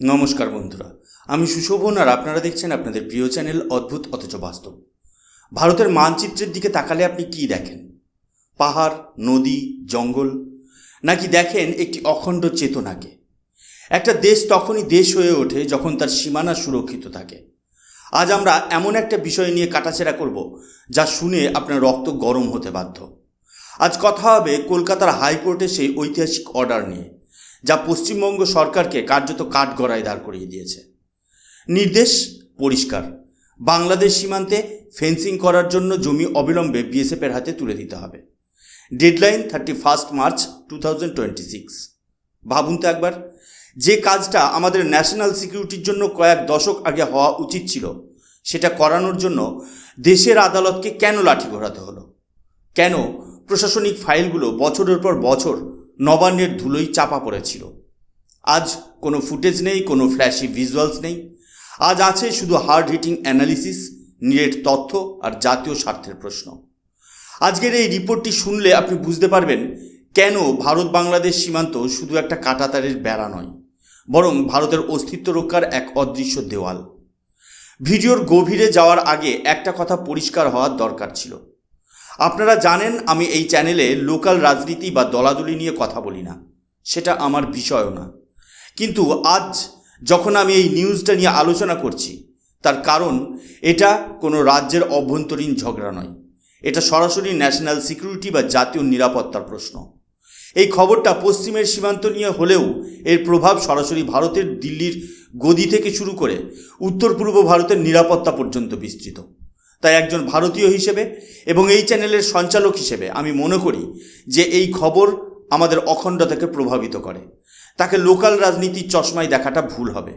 নমস্কার বন্ধুরা, আমি সুশোভন আর আপনারা দেখছেন আপনাদের প্রিয় চ্যানেল অদ্ভুত অথচ বাস্তব। ভারতের মানচিত্রের দিকে তাকালে আপনি কি দেখেন? পাহাড়, নদী, জঙ্গল, নাকি দেখেন একটি অখণ্ড চেতনাকে? একটা দেশ তখনই দেশ হয়ে ওঠে যখন তার সীমানা সুরক্ষিত থাকে। আজ আমরা এমন একটা বিষয় নিয়ে কাটাছেড়া করব যা শুনে আপনার রক্ত গরম হতে বাধ্য। আজ কথা হবে কলকাতার হাইকোর্টে সেই ঐতিহাসিক অর্ডার নিয়ে। যা পশ্চিমবঙ্গ সরকারকে কার্যত কাঠগড়ায় দাঁড় করিয়ে দিয়েছে। নির্দেশ পরিষ্কার। বাংলাদেশ সীমান্তে ফেন্সিং করার জন্য জমি অবিলম্বে বিএসএফের হাতে তুলে দিতে হবে। Deadline thirty first March two thousand twenty six. ভাবুন তো একবার, যে কাজটা আমাদের ন্যাশনাল সিকিউরিটির জন্য কয়েক দশক আগে হওয়া উচিত ছিল, সেটা করানোর জন্য দেশের আদালতকে কেন লাঠি ঘোরাতে হলো? কেন প্রশাসনিক ফাইলগুলো বছরের পর বছর নবান্নের ধুলোই চাপা পড়েছিল। আজ কোনো ফুটেজ নেই, কোনো ফ্ল্যাশি ভিজুয়ালস নেই। আজ আছে শুধু হার্ড হিটিং অ্যানালিসিস নিরেট তথ্য আর জাতীয় স্বার্থের প্রশ্ন। আজকের এই রিপোর্টটি শুনলে আপনি বুঝতে পারবেন কেন ভারত বাংলাদেশ সীমান্ত শুধু একটা কাটাতারের বেড়া নয়, বরং ভারতের অস্তিত্ব রক্ষার এক অদৃশ্য দেওয়াল। ভিডিওর গভীরে যাওয়ার আগে একটা কথা পরিষ্কার হওয়ার দরকার ছিল। আপনারা জানেন আমি এই চ্যানেলে লোকাল রাজনীতি বা দলাদলি নিয়ে কথা বলি না। সেটা আমার বিষয়ও না। কিন্তু আজ যখন আমি এই নিউজটা নিয়ে আলোচনা করছি, তার কারণ এটা কোনো রাজ্যের অভ্যন্তরীণ ঝগড়া নয়। এটা সরাসরি ন্যাশনাল সিকিউরিটি বা জাতীয় নিরাপত্তার প্রশ্ন। এই খবরটা পশ্চিমের সীমান্ত নিয়ে হলেও এর প্রভাব সরাসরি ভারতের দিল্লির গদি থেকে শুরু করে উত্তর পূর্ব ভারতের নিরাপত্তা পর্যন্ত বিস্তৃত। তাই একজন ভারতীয় হিসেবে এবং এই চ্যানেলের সঞ্চালক হিসেবে আমি মনে করি যে এই খবর আমাদের অখণ্ডতাকে প্রভাবিত করে। তাকে লোকাল রাজনীতির চশমায় দেখাটা ভুল হবে।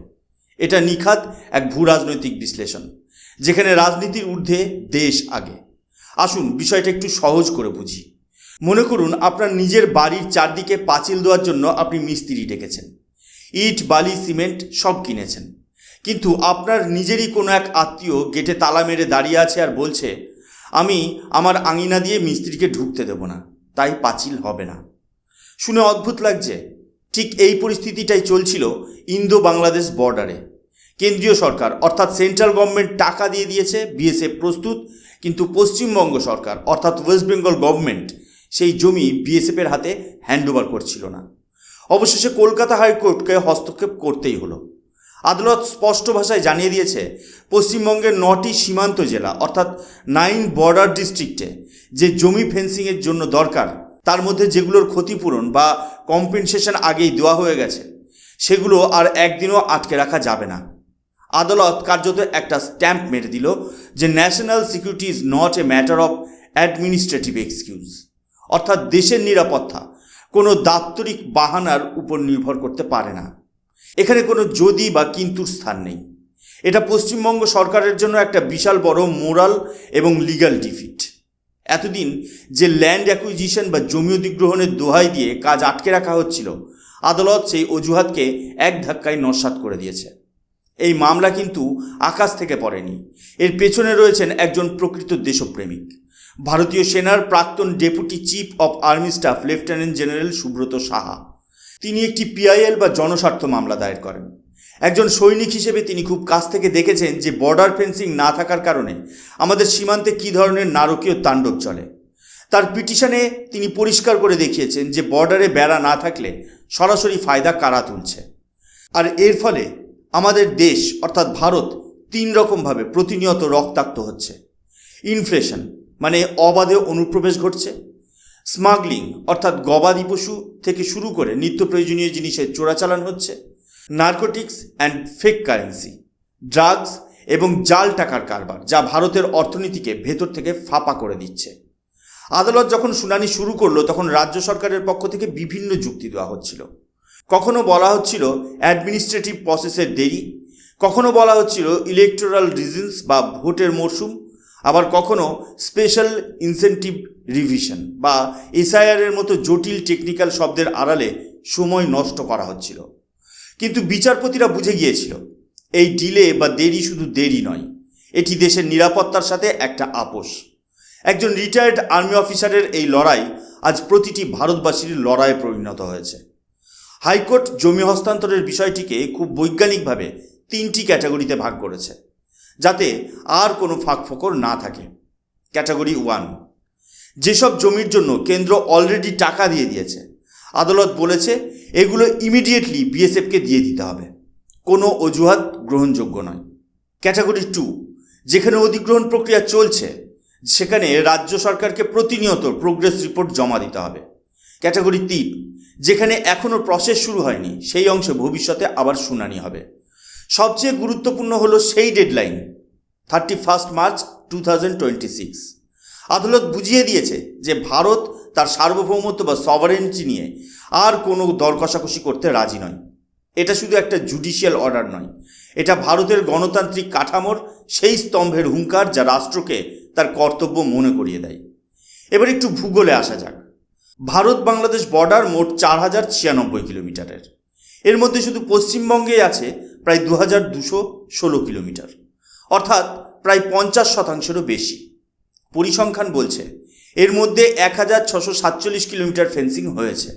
এটা নিখাত এক ভূ রাজনৈতিক বিশ্লেষণ, যেখানে রাজনীতির ঊর্ধ্বে দেশ আগে। আসুন, বিষয়টা একটু সহজ করে বুঝি। মনে করুন, আপনার নিজের বাড়ির চারদিকে পাঁচিল দেওয়ার জন্য আপনি মিস্ত্রি ডেকেছেন। ইট, বালি, সিমেন্ট সব কিনেছেন। কিন্তু আপনার নিজেরই কোনো এক আত্মীয় গেটে তালা মেরে দাঁড়িয়ে আছে আর বলছে, আমি আমার আঙিনা দিয়ে মিস্ত্রিকে ঢুকতে দেব না, তাই পাঁচিল হবে না। শুনে অদ্ভুত লাগছে, ঠিক এই পরিস্থিতিটাই চলছিল ইন্দো বাংলাদেশ বর্ডারে। কেন্দ্রীয় সরকার, অর্থাৎ সেন্ট্রাল গভর্নমেন্ট টাকা দিয়ে দিয়েছে, বিএসএফ প্রস্তুত, কিন্তু পশ্চিমবঙ্গ সরকার, অর্থাৎ ওয়েস্ট বেঙ্গল গভর্নমেন্ট, সেই জমি বিএসএফের হাতে হ্যান্ডওভার করছিল না। অবশেষে কলকাতা হাইকোর্টকে হস্তক্ষেপ করতেই হলো। আদালত স্পষ্ট ভাষায় জানিয়ে দিয়েছে, পশ্চিমবঙ্গের নটি সীমান্ত জেলা, অর্থাৎ নাইন বর্ডার ডিস্ট্রিক্টে যে জমি ফেন্সিংয়ের জন্য দরকার, তার মধ্যে যেগুলোর ক্ষতিপূরণ বা কম্পেনসেশন আগেই দেওয়া হয়ে গেছে, সেগুলো আর একদিনও আটকে রাখা যাবে না। আদালত কার্যত একটা স্ট্যাম্প মেরে দিল যে national security is not a matter of administrative excuse অর্থাৎ দেশের নিরাপত্তা কোনো দাপ্তরিক বাহানার উপর নির্ভর করতে পারে না। এখানে কোনো যদি বা কিন্তুর স্থান নেই। এটা পশ্চিমবঙ্গ সরকারের জন্য একটা বিশাল বড় মোরাল এবং লিগ্যাল ডিফিট। এতদিন যে ল্যান্ড অ্যাকুইজিশন বা জমি অধিগ্রহণের দোহাই দিয়ে কাজ আটকে রাখা হচ্ছিল, আদালত সেই অজুহাতকে এক ধাক্কায় নস্বাত করে দিয়েছে। এই মামলা কিন্তু আকাশ থেকে পড়েনি। এর পেছনে রয়েছেন একজন প্রকৃত দেশপ্রেমিক। ভারতীয় সেনার প্রাক্তন deputy chief of army staff lieutenant general Subrata Saha. তিনি একটি পিআইএল বা জনস্বার্থ মামলা দায়ের করেন। একজন সৈনিক হিসেবে তিনি খুব কাছ থেকে দেখেছেন যে বর্ডার ফেন্সিং না থাকার কারণে আমাদের সীমান্তে কী ধরনের নারকীয় তাণ্ডব চলে। তার পিটিশনে তিনি পরিষ্কার করে দেখিয়েছেন যে বর্ডারে বেড়া না থাকলে সরাসরি ফায়দা কারা তুলছে। আর এর ফলে আমাদের দেশ, অর্থাৎ ভারত, তিন রকমভাবে প্রতিনিয়ত রক্তাক্ত হচ্ছে। ইনফ্লেশন মানে অবাধে অনুপ্রবেশ ঘটছে। স্মাগলিং, অর্থাৎ গবাদি পশু থেকে শুরু করে নিত্য প্রয়োজনীয় জিনিসের চোরাচালান হচ্ছে, narcotics and fake currency, drugs এবং জাল টাকার কারবার, যা ভারতের অর্থনীতিকে ভেতর থেকে ফাঁপা করে দিচ্ছে। আদালত যখন শুনানি শুরু করল, তখন রাজ্য সরকারের পক্ষ থেকে বিভিন্ন যুক্তি দেওয়া হচ্ছিল। কখনো বলা হচ্ছিল অ্যাডমিনিস্ট্রেটিভ প্রসেসের দেরি, কখনো বলা হচ্ছিল ইলেকটোরাল রিজনস বা ভোটের মরশুম আবার কখনো স্পেশাল ইনসেন্টিভ রিভিশন বা এসআইআরের মতো জটিল টেকনিক্যাল শব্দের আড়ালে সময় নষ্ট করা হচ্ছিল। কিন্তু বিচারপতিরা বুঝে গিয়েছিল, এই ডিলে বা দেরি শুধু দেরি নয়, এটি দেশের নিরাপত্তার সাথে একটা আপোষ। একজন রিটায়ার্ড আর্মি অফিসারের এই লড়াই আজ প্রতিটি ভারতবাসীর লড়াইয়ে পরিণত হয়েছে। হাইকোর্ট জমি হস্তান্তরের বিষয়টিকে খুব বৈজ্ঞানিকভাবে তিনটি ক্যাটাগরিতে ভাগ করেছে। যাতে আর কোনো ফাঁক ফাঁকফোকর না থাকে। Category one. যেসব জমির জন্য কেন্দ্র অলরেডি টাকা দিয়ে দিয়েছে, আদালত বলেছে এগুলো ইমিডিয়েটলি বিএসএফকে দিয়ে দিতে হবে। কোনো অজুহাত গ্রহণযোগ্য নয়। ক্যাটাগরি টু, যেখানে অধিগ্রহণ প্রক্রিয়া চলছে, সেখানে রাজ্য সরকারকে প্রতিনিয়ত প্রোগ্রেস রিপোর্ট জমা দিতে হবে। ক্যাটাগরি তিন, যেখানে এখনও প্রসেস শুরু হয়নি, সেই অংশে ভবিষ্যতে আবার শুনানি হবে। সবচেয়ে গুরুত্বপূর্ণ হলো সেই deadline thirty first March two thousand twenty six আদালত বুঝিয়ে দিয়েছে যে ভারত তার সার্বভৌমত্ব বা সভারেন্টি নিয়ে আর কোনো দর কষাকষি করতে রাজি নয়। এটা শুধু একটা জুডিশিয়াল অর্ডার নয়। এটা ভারতের গণতান্ত্রিক কাঠামোর সেই স্তম্ভের হুঙ্কার যা রাষ্ট্রকে তার কর্তব্য মনে করিয়ে দেয়। এবার একটু ভূগোলে আসা যাক। ভারত বাংলাদেশ বর্ডার মোট চার হাজার ছিয়ানব্বই কিলোমিটারের। এর মধ্যে শুধু পশ্চিমবঙ্গেই আছে প্রায় দু হাজার দুশো ষোলো কিলোমিটার, অর্থাৎ প্রায় পঞ্চাশ শতাংশেরও বেশি। পরিসংখ্যান বলছে, এর মধ্যে এক হাজার ছশো সাতচল্লিশ কিলোমিটার ফেন্সিং হয়েছে,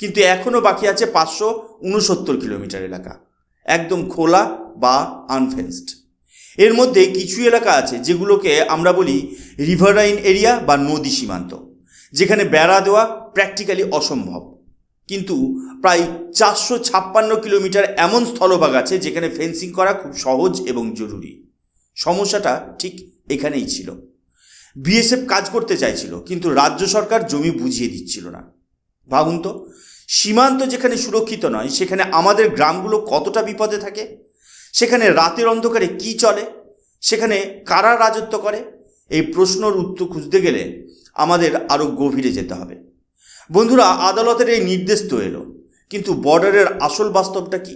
কিন্তু এখনও বাকি আছে পাঁচশো উনসত্তর কিলোমিটার এলাকা, একদম খোলা বা আনফেন্সড এর মধ্যে কিছু এলাকা আছে যেগুলোকে আমরা বলি রিভারাইন এরিয়া বা নদী সীমান্ত, যেখানে বেড়া দেওয়া প্র্যাকটিক্যালি অসম্ভব। কিন্তু প্রায় চারশো ছাপ্পান্ন কিলোমিটার এমন স্থলভাগ আছে যেখানে ফেন্সিং করা খুব সহজ এবং জরুরি। সমস্যাটা ঠিক এখানেই ছিল। বিএসএফ কাজ করতে চাইছিল, কিন্তু রাজ্য সরকার জমি বুঝিয়ে দিচ্ছিল না। ভাবুন তো, সীমান্ত যেখানে সুরক্ষিত নয়, সেখানে আমাদের গ্রামগুলো কতটা বিপদে থাকে? সেখানে রাতের অন্ধকারে কি চলে? সেখানে কারা রাজত্ব করে? এই প্রশ্নর উত্তর খুঁজতে গেলে আমাদের আরও গভীরে যেতে হবে। বন্ধুরা, আদালতের এই নির্দেশ তো এলো, কিন্তু বর্ডারের আসল বাস্তবটা কি?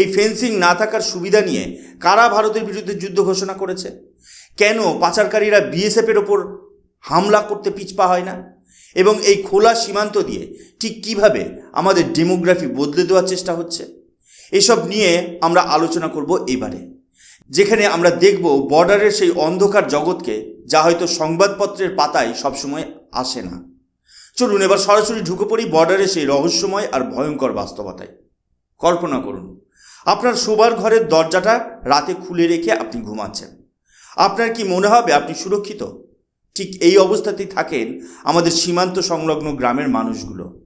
এই ফেন্সিং না থাকার সুবিধা নিয়ে কারা ভারতের বিরুদ্ধে যুদ্ধ ঘোষণা করেছে? কেন পাচারকারীরা বিএসএফের ওপর হামলা করতে পিছপা হয় না? এবং এই খোলা সীমান্ত দিয়ে ঠিক কীভাবে আমাদের ডেমোগ্রাফি বদলে দেওয়ার চেষ্টা হচ্ছে? এসব নিয়ে আমরা আলোচনা করব এবারে, যেখানে আমরা দেখব বর্ডারের সেই অন্ধকার জগৎকে যা হয়তো সংবাদপত্রের পাতায় সবসময় আসে না। চলুন এবার সরাসরি ঢুকে পড়ি বর্ডারে সেই রহস্যময় আর ভয়ঙ্কর বাস্তবতায়। কল্পনা করুন, আপনার শোবার ঘরের দরজাটা রাতে খুলে রেখে আপনি ঘুমাচ্ছেন। আপনার কি মনে হবে আপনি সুরক্ষিত? ঠিক এই অবস্থাতেই থাকেন আমাদের সীমান্ত সংলগ্ন গ্রামের মানুষগুলো।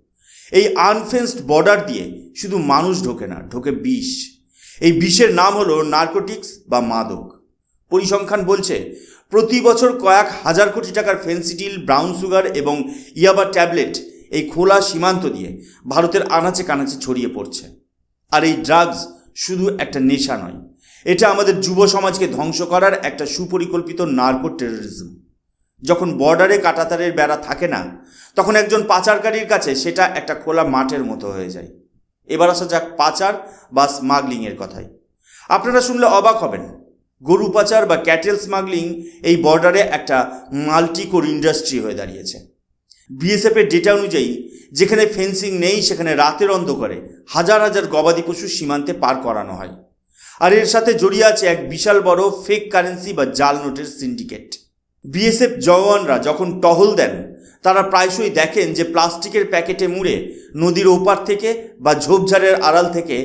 এই আনফেন্সড বর্ডার দিয়ে শুধু মানুষ ঢোকে না, ঢোকে বিষ। এই বিষের নাম হলো নার্কোটিক্স বা মাদক। পরিসংখ্যান বলছে, প্রতি বছর কয়েক হাজার কোটি টাকার ফেন্সিডিল, ব্রাউন সুগার এবং ইয়াবা ট্যাবলেট এই খোলা সীমান্ত দিয়ে ভারতের আনাচে কানাচে ছড়িয়ে পড়ছে। আর এই ড্রাগস শুধু একটা নেশা নয়, এটা আমাদের যুব সমাজকে ধ্বংস করার একটা সুপরিকল্পিত নার্কো টেরোরিজম। যখন বর্ডারে কাটাতারের বেড়া থাকে না, তখন একজন পাচারকারীর কাছে সেটা একটা খোলা মাঠের মতো হয়ে যায়। এবার আসা যাক পাচার বা স্মাগলিংয়ের কথায়। আপনারা শুনলে অবাক হবেন গরু পাচার বা ক্যাটেল স্মাগলিং এই বর্ডারে একটা মাল্টিকোর ইন্ডাস্ট্রি হয়ে দাঁড়িয়েছে। বিএসএফের ডেটা অনুযায়ী, যেখানে ফেন্সিং নেই, সেখানে রাতের অন্ধকারে হাজার হাজার গবাদি পশু সীমান্তে পার করানো হয়। আর এর সাথে জড়িয়ে আছে এক বিশাল বড় ফেক কারেন্সি বা জাল নোটের সিন্ডিকেট বিএসএফ জওয়ানরা যখন টহল দেন, তারা প্রায়শই দেখেন যে প্লাস্টিকের প্যাকেটে মুড়ে নদীর ওপার থেকে বা ঝোপঝাড়ের আড়াল থেকে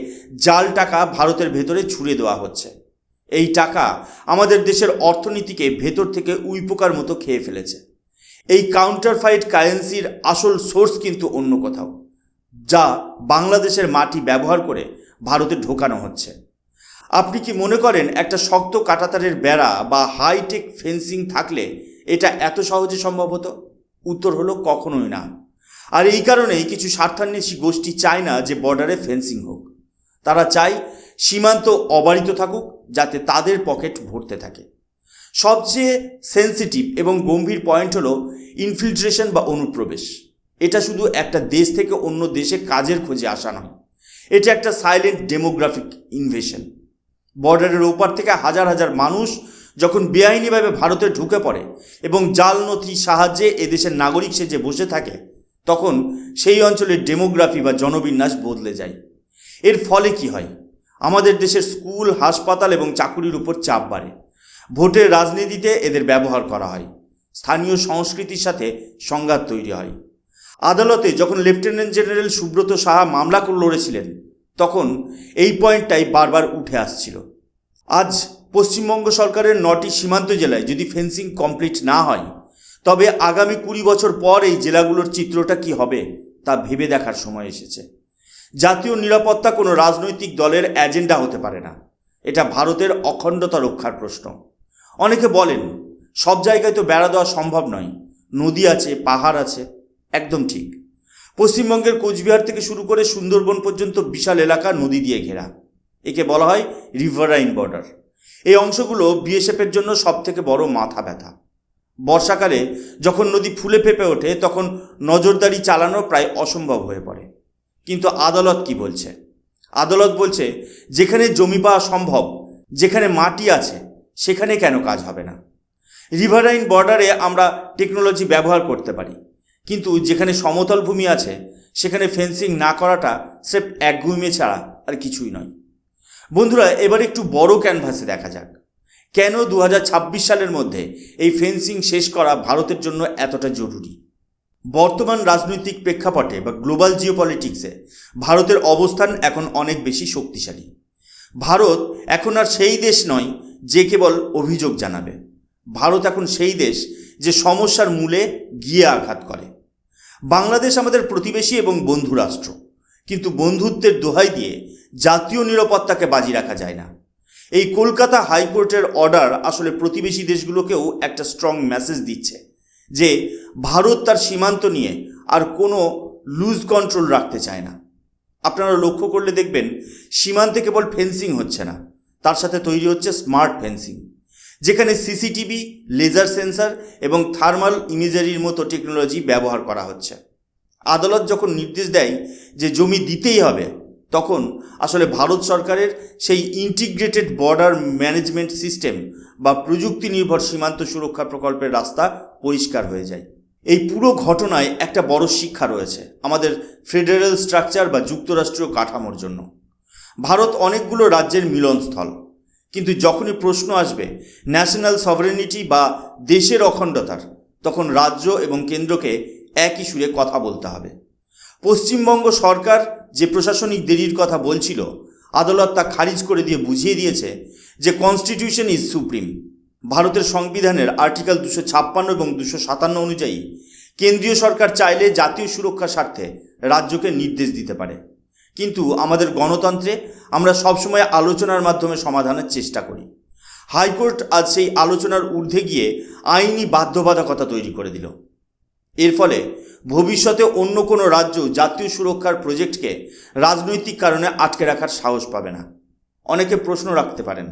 জাল টাকা ভারতের ভেতরে ছুড়ে দেওয়া হচ্ছে। এই টাকা আমাদের দেশের অর্থনীতিকে ভেতর থেকে উইপোকার মতো খেয়ে ফেলেছে। এই কাউন্টারফাইট কারেন্সির আসল সোর্স কিন্তু অন্য কোথাও, যা বাংলাদেশের মাটি ব্যবহার করে ভারতে ঢোকানো হচ্ছে। আপনি কি মনে করেন একটা শক্ত কাটাতারের বেড়া বা হাইটেক ফেন্সিং থাকলে এটা এত সহজে সম্ভব হতো? উত্তর হলো কখনোই না। আর এই কারণেই কিছু স্বার্থান্বেষী গোষ্ঠী চায় না যে বর্ডারে ফেন্সিং হোক। তারা চায় সীমান্ত অবারিত থাকুক, যাতে তাদের পকেট ভরতে থাকে। সবচেয়ে সেন্সিটিভ এবং গম্ভীর পয়েন্ট হলো ইনফিল্ট্রেশন বা অনুপ্রবেশ। এটা শুধু একটা দেশ থেকে অন্য দেশে কাজের খোঁজে আসা নয়। এটা একটা সাইলেন্ট ডেমোগ্রাফিক ইনভেশন বর্ডারের ওপার থেকে হাজার হাজার মানুষ যখন বেআইনিভাবে ভারতে ঢুকে পড়ে এবং জাল নথির সাহায্যে এদেশের নাগরিক সেজে বসে থাকে, তখন সেই অঞ্চলের ডেমোগ্রাফি বা জনবিন্যাস বদলে যায়। এর ফলে কি হয়? আমাদের দেশের স্কুল, হাসপাতাল এবং চাকুরির উপর চাপ বাড়ে। ভোটের রাজনীতিতে এদের ব্যবহার করা হয়। স্থানীয় সংস্কৃতির সাথে সংঘাত তৈরি হয়। আদালতে যখন লেফটেন্যান্ট জেনারেল সুব্রত সাহা মামলা লড়েছিলেন, তখন এই পয়েন্টটাই বারবার উঠে আসছিল। আজ পশ্চিমবঙ্গ সরকারের নটি সীমান্ত জেলায় যদি ফেন্সিং কমপ্লিট না হয়, তবে আগামী কুড়ি বছর পর এই জেলাগুলোর চিত্রটা কি হবে তা ভেবে দেখার সময় এসেছে। জাতীয় নিরাপত্তা কোনো রাজনৈতিক দলের এজেন্ডা হতে পারে না। এটা ভারতের অখণ্ডতা রক্ষার প্রশ্ন। অনেকে বলেন, সব জায়গায় তো বেড়া দেওয়া সম্ভব নয়। নদী আছে, পাহাড় আছে, একদম ঠিক। পশ্চিমবঙ্গের কোচবিহার থেকে শুরু করে সুন্দরবন পর্যন্ত বিশাল এলাকা নদী দিয়ে ঘেরা। একে বলা হয় রিভারাইন বর্ডার এই অংশগুলো বিএসএফের জন্য সব থেকে বড় মাথা ব্যথা। বর্ষাকালে যখন নদী ফুলে ফেপে ওঠে, তখন নজরদারি চালানো প্রায় অসম্ভব হয়ে পড়ে। কিন্তু আদালত কি বলছে? আদালত বলছে, যেখানে জমি পাওয়া সম্ভব, যেখানে মাটি আছে, সেখানে কেন কাজ হবে না? রিভারাইন বর্ডারে আমরা টেকনোলজি ব্যবহার করতে পারি, কিন্তু যেখানে সমতল ভূমি আছে, সেখানে ফেন্সিং না করাটা স্রেফ একগুইমে ছাড়া আর কিছুই নয়। বন্ধুরা, এবার একটু বড় ক্যানভাসে দেখা যাক। কেন দু হাজার ছাব্বিশ সালের মধ্যে এই ফেন্সিং শেষ করা ভারতের জন্য এতটা জরুরি? বর্তমান রাজনৈতিক প্রেক্ষাপটে বা গ্লোবাল জিওপলিটিক্সে ভারতের অবস্থান এখন অনেক বেশি শক্তিশালী। ভারত এখন আর সেই দেশ নয় যে কেবল অভিযোগ জানাবে। ভারত এখন সেই দেশ যে সমস্যার মূলে গিয়ে আঘাত করে। বাংলাদেশ আমাদের প্রতিবেশী এবং বন্ধু রাষ্ট্র। কিন্তু বন্ধুত্বের দোহাই দিয়ে জাতীয় নিরাপত্তাকে বাজি রাখা যায় না। এই কলকাতা হাইকোর্টের অর্ডার আসলে প্রতিবেশী দেশগুলোকেও একটা স্ট্রং মেসেজ দিচ্ছে। যে ভারত তার সীমান্ত নিয়ে আর কোনো লুজ কন্ট্রোল রাখতে চায় না। আপনারা লক্ষ্য করলে দেখবেন, সীমান্তে কেবল ফেন্সিং হচ্ছে না, তার সাথে তৈরি হচ্ছে স্মার্ট ফেন্সিং। যেখানে সিসিটিভি, লেজার সেন্সার এবং থার্মাল ইমেজারির মতো টেকনোলজি ব্যবহার করা হচ্ছে। আদালত যখন নির্দেশ দেয় যে জমি দিতেই হবে, তখন আসলে ভারত সরকারের সেই ইন্টিগ্রেটেড বর্ডার ম্যানেজমেন্ট সিস্টেম বা প্রযুক্তি নির্ভর সীমান্ত সুরক্ষা প্রকল্পের রাস্তা পরিষ্কার হয়ে যায়। এই পুরো ঘটনায় একটা বড় শিক্ষা রয়েছে আমাদের ফেডারেল স্ট্রাকচার বা যুক্তরাষ্ট্রীয় কাঠামোর জন্য। ভারত অনেকগুলো রাজ্যের মিলনস্থল। কিন্তু যখনই প্রশ্ন আসবে ন্যাশনাল সভারেনিটি বা দেশের অখণ্ডতার, তখন রাজ্য এবং কেন্দ্রকে একই সুরে কথা বলতে হবে। পশ্চিমবঙ্গ সরকার যে প্রশাসনিক দেরির কথা বলছিল, আদালত তা খারিজ করে দিয়ে বুঝিয়ে দিয়েছে যে কনস্টিটিউশন ইজ সুপ্রিম ভারতের সংবিধানের আর্টিকেল দুশো ছাপ্পান্ন এবং দুশো সাতান্ন অনুযায়ী কেন্দ্রীয় সরকার চাইলে জাতীয় সুরক্ষার স্বার্থে রাজ্যকে নির্দেশ দিতে পারে। কিন্তু আমাদের গণতন্ত্রে আমরা সবসময় আলোচনার মাধ্যমে সমাধানের চেষ্টা করি। হাইকোর্ট আজ সেই আলোচনার ঊর্ধ্বে গিয়ে আইনি বাধ্যবাধকতা তৈরি করে দিল। এর ফলে ভবিষ্যতে অন্য কোনো রাজ্য জাতীয় সুরক্ষার প্রজেক্টকে রাজনৈতিক কারণে আটকে রাখার সাহস পাবে না। অনেকে প্রশ্ন রাখতে পারেন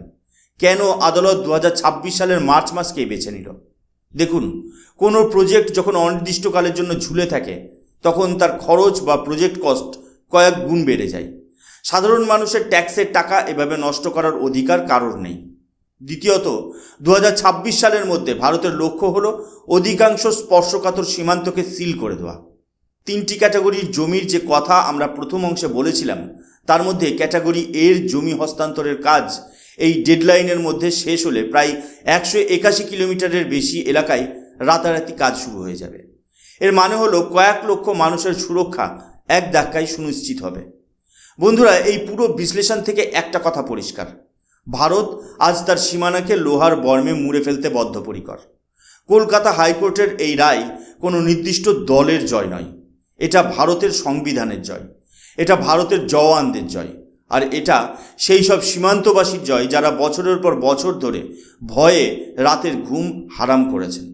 কেন আদালত দু হাজার ছাব্বিশ সালের মার্চ মাসকেই বেছে নিল? দেখুন, কোনো প্রজেক্ট যখন অনির্দিষ্টকালের জন্য ঝুলে থাকে, তখন তার খরচ বা প্রজেক্ট কস্ট কয়েক গুণ বেড়ে যায়। সাধারণ মানুষের ট্যাক্সের টাকা এভাবে নষ্ট করার অধিকার কারোর নেই। দ্বিতীয়ত দু হাজার ছাব্বিশ সালের মধ্যে ভারতের লক্ষ্য হলো অধিকাংশ স্পর্শকাতর সীমান্তকে সিল করে দেওয়া। তিনটি ক্যাটাগরির জমির যে কথা আমরা প্রথম অংশে বলেছিলাম, তার মধ্যে ক্যাটাগরি এর জমি হস্তান্তরের কাজ এই ডেডলাইনের মধ্যে শেষ হলে প্রায় একশো একাশি কিলোমিটারের বেশি এলাকায় রাতারাতি কাজ শুরু হয়ে যাবে। এর মানে হলো কয়েক লক্ষ মানুষের সুরক্ষা এক ধাক্কায় সুনিশ্চিত হবে। বন্ধুরা, এই পুরো বিশ্লেষণ থেকে একটা কথা পরিষ্কার। ভারত আজ তার সীমানাকে লোহার বর্মে মুড়ে ফেলতে বদ্ধপরিকর। কলকাতা হাইকোর্টের এই রায় কোনো নির্দিষ্ট দলের জয় নয়। এটা ভারতের সংবিধানের জয়। এটা ভারতের জওয়ানদের জয়। আর এটা সেই সব সীমান্তবাসীর জয় যারা বছরের পর বছর ধরে ভয়ে রাতের ঘুম হারাম করেছেন।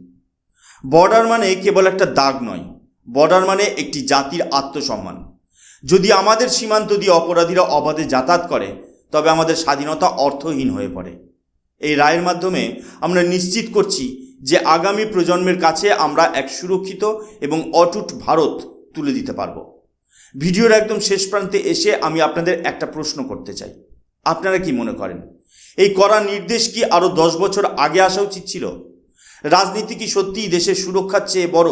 বর্ডার মানে কেবল একটা দাগ নয়, বর্ডার মানে একটি জাতির আত্মসম্মান। যদি আমাদের সীমান্ত দিয়ে অপরাধীরা অবাধে যাতায়াত করে, তবে আমাদের স্বাধীনতা অর্থহীন হয়ে পড়ে। এই রায়ের মাধ্যমে আমরা নিশ্চিত করছি যে আগামী প্রজন্মের কাছে আমরা এক সুরক্ষিত এবং অটুট ভারত তুলে দিতে পারব। ভিডিওর একদম শেষ প্রান্তে এসে আমি আপনাদের একটা প্রশ্ন করতে চাই। আপনারা কি মনে করেন? এই করা নির্দেশ কি আরও দশ বছর আগে আসা উচিত ছিল? রাজনীতি কি সত্যিই দেশের সুরক্ষার চেয়ে বড়?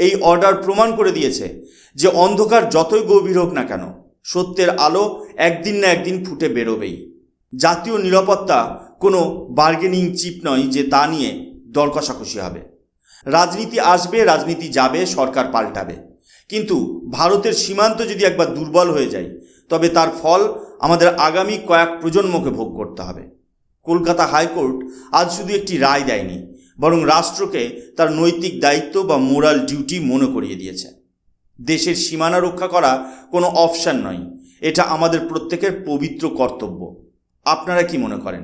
এই অর্ডার প্রমাণ করে দিয়েছে যে অন্ধকার যতই গভীর হোক না কেন, সত্যের আলো একদিন না একদিন ফুটে বেরোবেই। জাতীয় নিরাপত্তা কোনো বার্গেনিং চিপ নয় যে তা নিয়ে দর কষাকষি হবে। রাজনীতি আসবে, রাজনীতি যাবে, সরকার পাল্টাবে। কিন্তু ভারতের সীমান্ত যদি একবার দুর্বল হয়ে যায়, তবে তার ফল আমাদের আগামী কয়েক প্রজন্মকে ভোগ করতে হবে। কলকাতা হাইকোর্ট আজ শুধু একটি রায় দেয়নি, বরং রাষ্ট্রকে তার নৈতিক দায়িত্ব বা মোরাল ডিউটি মনে করিয়ে দিয়েছে। দেশের সীমানা রক্ষা করা কোনো অপশান নয়, এটা আমাদের প্রত্যেকের পবিত্র কর্তব্য। আপনারা কি মনে করেন?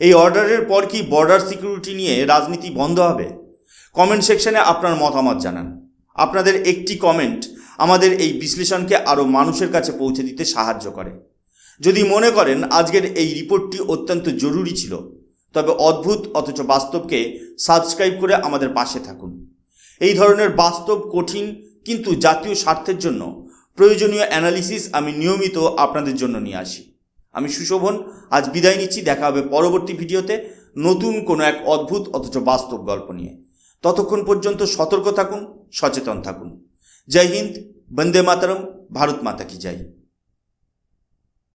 এই অর্ডারের পর কি বর্ডার সিকিউরিটি নিয়ে রাজনীতি বন্ধ হবে? কমেন্ট সেকশনে আপনার মতামত জানান। আপনাদের একটি কমেন্ট আমাদের এই বিশ্লেষণকে আরও মানুষের কাছে পৌঁছে দিতে সাহায্য করে। যদি মনে করেন আজকের এই রিপোর্টটি অত্যন্ত জরুরি ছিল, তবে অদ্ভুত অথচ বাস্তবকে সাবস্ক্রাইব করে আমাদের পাশে থাকুন। এই ধরনের বাস্তব, কঠিন, কিন্তু জাতীয় স্বার্থের জন্য প্রয়োজনীয় অ্যানালিসিস আমি নিয়মিত আপনাদের জন্য নিয়ে আসি। আমি সুশোভন, আজ বিদায় নিচ্ছি, দেখা হবে পরবর্তী ভিডিওতে নতুন কোনো এক অদ্ভুত অথচ বাস্তব গল্প নিয়ে। ততক্ষণ পর্যন্ত সতর্ক থাকুন সচেতন থাকুন। জয় হিন্দ বন্দে মাতরম ভারত মাতা কি জয়।